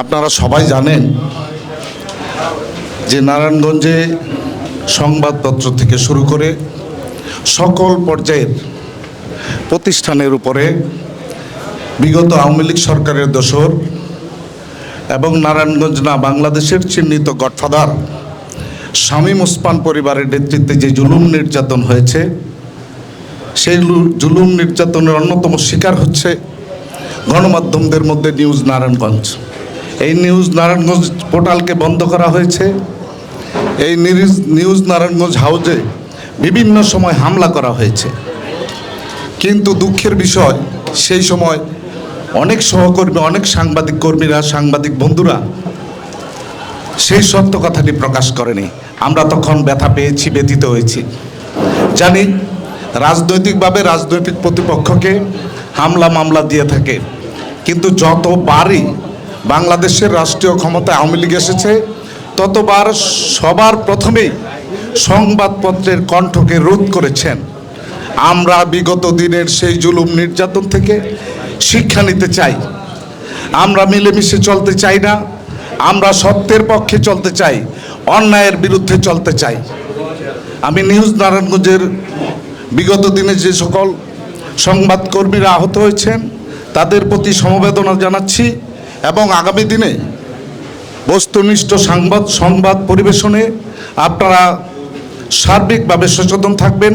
আপনারা সবাই জানেন যে নারায়ণগঞ্জে সংবাদপত্র থেকে শুরু করে সকল পর্যায়ের প্রতিষ্ঠানের উপরে বিগত আওয়ামী লীগ সরকারের দোসর এবং নারায়ণগঞ্জ না বাংলাদেশের চিহ্নিত গডফাদার শামীম ওসমান পরিবারের নেতৃত্বে যে জুলুম নির্যাতন হয়েছে, সেই জুলুম নির্যাতনের অন্যতম শিকার হচ্ছে গণমাধ্যমদের মধ্যে নিউজ নারায়ণগঞ্জ। এই নিউজ নারায়ণগঞ্জ পোর্টালকে বন্ধ করা হয়েছে। এই নিউজ নারায়ণগঞ্জ হাউজে বিভিন্ন সময় হামলা করা হয়েছে। কিন্তু দুঃখের বিষয়, সেই সময় অনেক সহকর্মী, অনেক সাংবাদিক কর্মীরা, সাংবাদিক বন্ধুরা সেই সত্য কথাটি প্রকাশ করেনি। আমরা তখন ব্যথা পেয়েছি, ব্যথিত হয়েছি। জানি, রাজনৈতিকভাবে রাজনৈতিক প্রতিপক্ষকে হামলা মামলা দিয়ে থাকে। কিন্তু যতবারই বাংলাদেশের রাষ্ট্রীয় ক্ষমতায় আওয়ামী লীগ এসেছে, ততবার সবার প্রথমেই সংবাদপত্রের কণ্ঠকে রোধ করেছেন। আমরা বিগত দিনের সেই জুলুম নির্যাতন থেকে শিক্ষা নিতে চাই। আমরা মিলেমিশে চলতে চাই না। আমরা সত্যের পক্ষে চলতে চাই, অন্যায়ের বিরুদ্ধে চলতে চাই। আমি নিউজ নারায়ণগঞ্জের বিগত দিনে যে সকল সংবাদকর্মীরা আহত হয়েছেন, তাদের প্রতি সমবেদনা জানাচ্ছি। এবং আগামী দিনে বস্তুনিষ্ঠ সংবাদ সংবাদ পরিবেশনে আপনারা সার্বিকভাবে সচেতন থাকবেন।